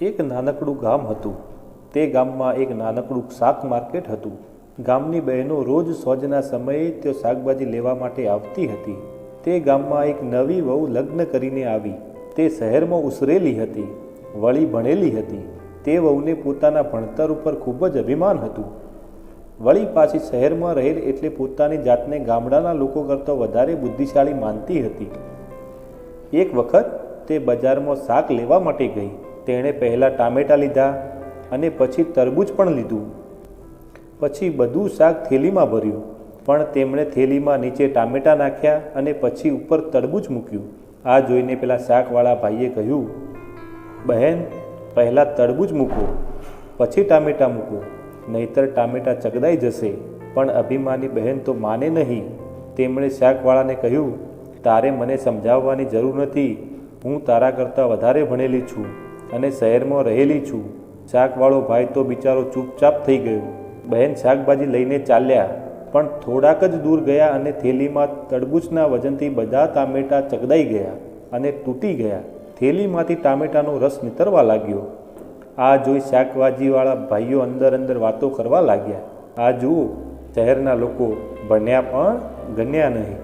એક નાનકડું ગામ હતું. તે ગામમાં એક નાનકડું શાક માર્કેટ હતું. ગામની બહેનો રોજ સોજના સમયે તે શાકભાજી લેવા માટે આવતી હતી. તે ગામમાં એક નવી વહુ લગ્ન કરીને આવી. તે શહેરમાં ઉછરેલી હતી, વળી ભણેલી હતી. તે વહુને પોતાના ભણતર ઉપર ખૂબ જ અભિમાન હતું. વળી પાછી શહેરમાં રહેલ એટલે પોતાની જાતને ગામડાના લોકો કરતાં વધારે બુદ્ધિશાળી માનતી હતી. એક વખત તે બજારમાં શાક લેવા માટે ગઈ. તેણે પહેલાં ટામેટાં લીધા અને પછી તરબૂચ પણ લીધું. પછી બધું શાક થેલીમાં ભર્યું, પણ તેમણે થેલીમાં નીચે ટામેટાં નાખ્યા અને પછી ઉપર તરબૂચ મૂક્યું. આ જોઈને પેલા શાકવાળા ભાઈએ કહ્યું, બહેન, પહેલાં તરબૂચ મૂકો, પછી ટામેટાં મૂકો, નહીતર ટામેટાં ચગદાઈ જશે. પણ અભિમાની બહેન તો માને નહીં. તેમણે શાકવાળાને કહ્યું, તારે મને સમજાવવાની જરૂર નથી. હું તારા કરતાં વધારે ભણેલી છું. અને શહેરમાં રહેલી છું. શાકવાળો ભાઈ તો બિચારો ચૂપચાપ થઈ ગયો. બહેન શાકભાજી લઈને ચાલ્યા, પણ થોડાક જ દૂર ગયા અને થેલીમાં તડબૂચના વજનથી બધા ટામેટાં ચગદાઈ ગયા અને તૂટી ગયા. થેલીમાંથી ટામેટાનો રસ નીતરવા લાગ્યો. આ જોઈ શાકભાજીવાળા ભાઈઓ અંદર અંદર વાતો કરવા લાગ્યા. આ જુઓ, શહેરના લોકો ભણ્યા પણ ગણ્યા નહીં.